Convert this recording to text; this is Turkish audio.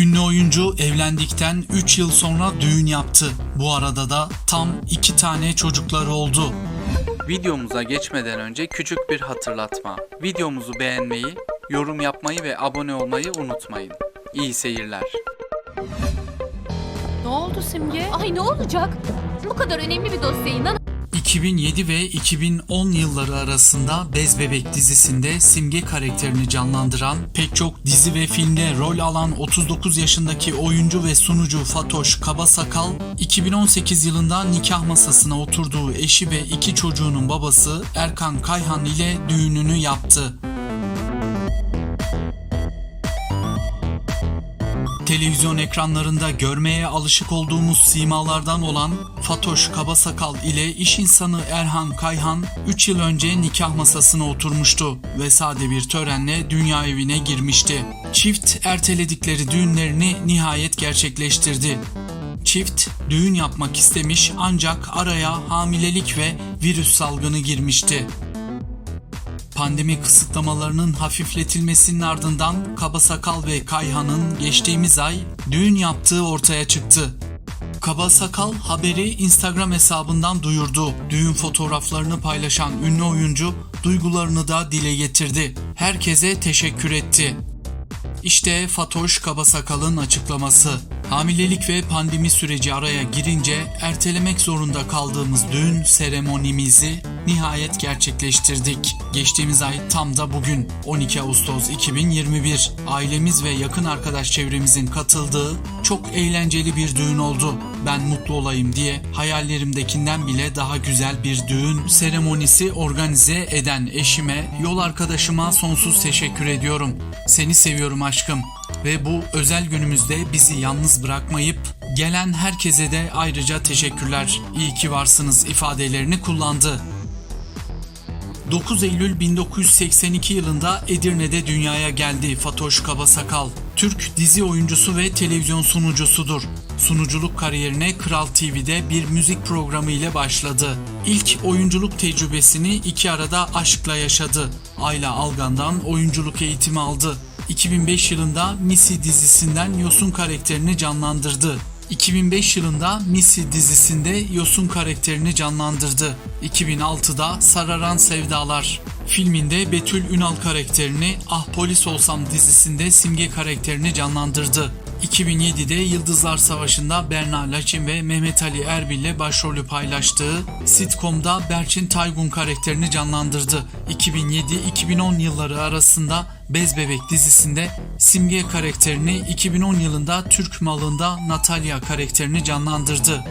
Oyuncu evlendikten 3 yıl sonra düğün yaptı. Bu arada da tam 2 tane çocukları oldu. Videomuza geçmeden önce küçük bir hatırlatma. Videomuzu beğenmeyi, yorum yapmayı ve abone olmayı unutmayın. İyi seyirler. Ne oldu Simge? Ay ne olacak? Bu kadar önemli bir dosyayı inan 2007 ve 2010 yılları arasında Bez Bebek dizisinde Simge karakterini canlandıran, pek çok dizi ve filmde rol alan 39 yaşındaki oyuncu ve sunucu Fatoş Kabasakal, 2018 yılında nikah masasına oturduğu eşi ve iki çocuğunun babası Erkan Kayhan ile düğününü yaptı. Televizyon ekranlarında görmeye alışık olduğumuz simalardan olan Fatoş Kabasakal ile iş insanı Erhan Kayhan 3 yıl önce nikah masasına oturmuştu ve sade bir törenle dünya evine girmişti. Çift erteledikleri düğünlerini nihayet gerçekleştirdi. Çift düğün yapmak istemiş ancak araya hamilelik ve virüs salgını girmişti. Pandemi kısıtlamalarının hafifletilmesinin ardından Kabasakal ve Kayhan'ın geçtiğimiz ay düğün yaptığı ortaya çıktı. Kabasakal haberi Instagram hesabından duyurdu. Düğün fotoğraflarını paylaşan ünlü oyuncu duygularını da dile getirdi. Herkese teşekkür etti. İşte Fatoş Kabasakal'ın açıklaması. Hamilelik ve pandemi süreci araya girince ertelemek zorunda kaldığımız düğün seremonimizi nihayet gerçekleştirdik. Geçtiğimiz ay tam da bugün 12 Ağustos 2021 ailemiz ve yakın arkadaş çevremizin katıldığı çok eğlenceli bir düğün oldu. Ben mutlu olayım diye hayallerimdekinden bile daha güzel bir düğün seremonisi organize eden eşime, yol arkadaşıma sonsuz teşekkür ediyorum. Seni seviyorum aşkım ve bu özel günümüzde bizi bırakmayıp gelen herkese de ayrıca teşekkürler. İyi ki varsınız ifadelerini kullandı. 9 Eylül 1982 yılında Edirne'de dünyaya geldi Fatoş Kabasakal. Türk dizi oyuncusu ve televizyon sunucusudur. Sunuculuk kariyerine Kral TV'de bir müzik programı ile başladı. İlk oyunculuk tecrübesini iki arada aşkla yaşadı. Ayla Algan'dan oyunculuk eğitimi aldı. 2005 yılında Missy dizisinden Yosun karakterini canlandırdı. 2005 yılında Missy dizisinde Yosun karakterini canlandırdı. 2006'da Sararan Sevdalar filminde Betül Ünal karakterini Ah Polis Olsam dizisinde Simge karakterini canlandırdı. 2007'de Yıldızlar Savaşı'nda Berna Laçin ve Mehmet Ali Erbil ile başrolü paylaştığı sitcom'da Berçin Taygun karakterini canlandırdı. 2007-2010 yılları arasında Bez Bebek dizisinde Simge karakterini 2010 yılında Türk malında Natalya karakterini canlandırdı.